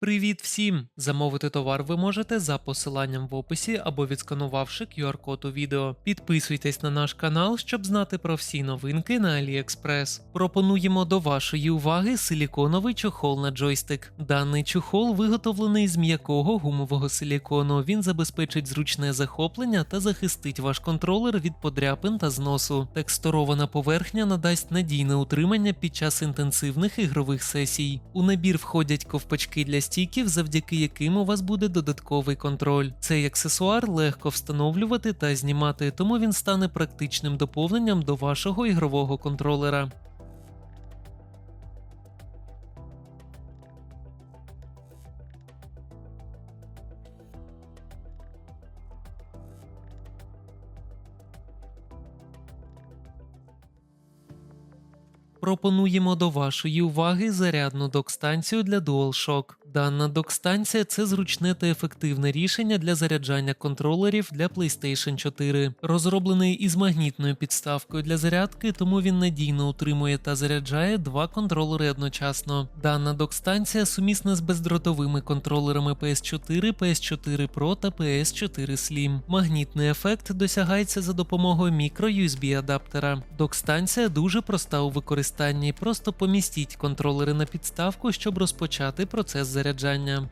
Привіт всім! Замовити товар ви можете за посиланням в описі або відсканувавши QR-код у відео. Підписуйтесь на наш канал, щоб знати про всі новинки на AliExpress. Пропонуємо до вашої уваги силіконовий чохол на джойстик. Даний чохол виготовлений з м'якого гумового силікону. Він забезпечить зручне захоплення та захистить ваш контролер від подряпин та зносу. Текстурована поверхня надасть надійне утримання під час інтенсивних ігрових сесій. У набір входять ковпачки для стіків, завдяки яким у вас буде додатковий контроль. Цей аксесуар легко встановлювати та знімати, тому він стане практичним доповненням до вашого ігрового контролера. Пропонуємо до вашої уваги зарядну док-станцію для DualShock. Дана док-станція це зручне та ефективне рішення для заряджання контролерів для PlayStation 4. Розроблений із магнітною підставкою для зарядки, тому він надійно утримує та заряджає два контролери одночасно. Дана док-станція сумісна з бездротовими контролерами PS4, PS4 Pro та PS4 Slim. Магнітний ефект досягається за допомогою мікро-USB адаптера. Док-станція дуже проста у використанні. Просто помістіть контролери на підставку, щоб розпочати процес заряджання.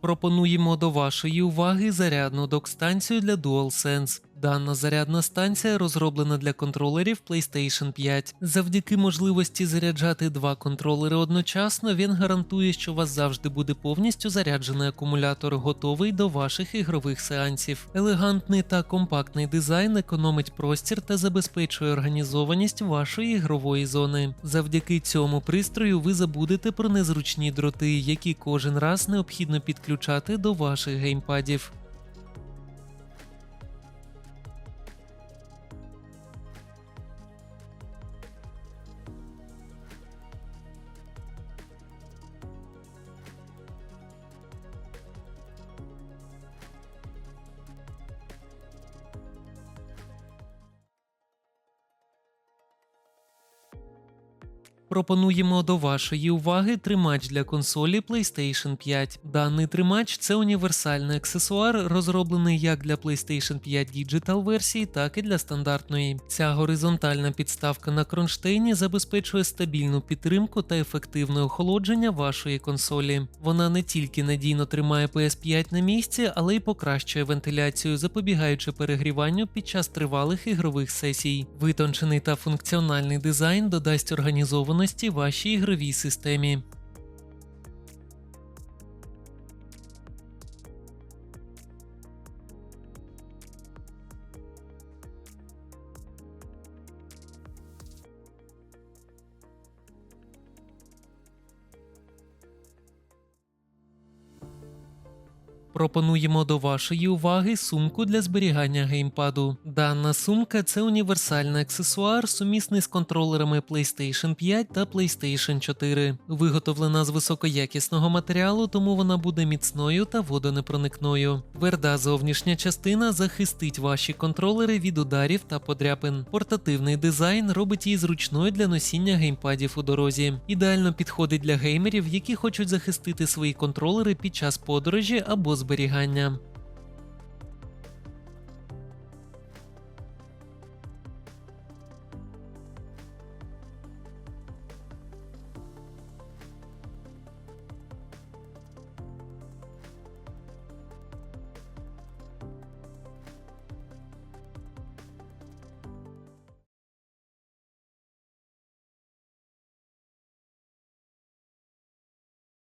Пропонуємо до вашої уваги зарядну док-станцію для DualSense. Дана зарядна станція розроблена для контролерів PlayStation 5. Завдяки можливості заряджати два контролери одночасно, він гарантує, що у вас завжди буде повністю заряджений акумулятор, готовий до ваших ігрових сеансів. Елегантний та компактний дизайн економить простір та забезпечує організованість вашої ігрової зони. Завдяки цьому пристрою ви забудете про незручні дроти, які кожен раз необхідно підключати до ваших геймпадів. Пропонуємо до вашої уваги тримач для консолі PlayStation 5. Даний тримач це універсальний аксесуар, розроблений як для PlayStation 5 Digital версії, так і для стандартної. Ця горизонтальна підставка на кронштейні забезпечує стабільну підтримку та ефективне охолодження вашої консолі. Вона не тільки надійно тримає PS5 на місці, але й покращує вентиляцію, запобігаючи перегріванню під час тривалих ігрових сесій. Витончений та функціональний дизайн додасть організованості вашій ігровій системі. Пропонуємо до вашої уваги сумку для зберігання геймпаду. Дана сумка це універсальний аксесуар, сумісний з контролерами PlayStation 5 та PlayStation 4. Виготовлена з високоякісного матеріалу, тому вона буде міцною та водонепроникною. Тверда зовнішня частина захистить ваші контролери від ударів та подряпин. Портативний дизайн робить її зручною для носіння геймпадів у дорозі. Ідеально підходить для геймерів, які хочуть захистити свої контролери під час подорожі або зберігання.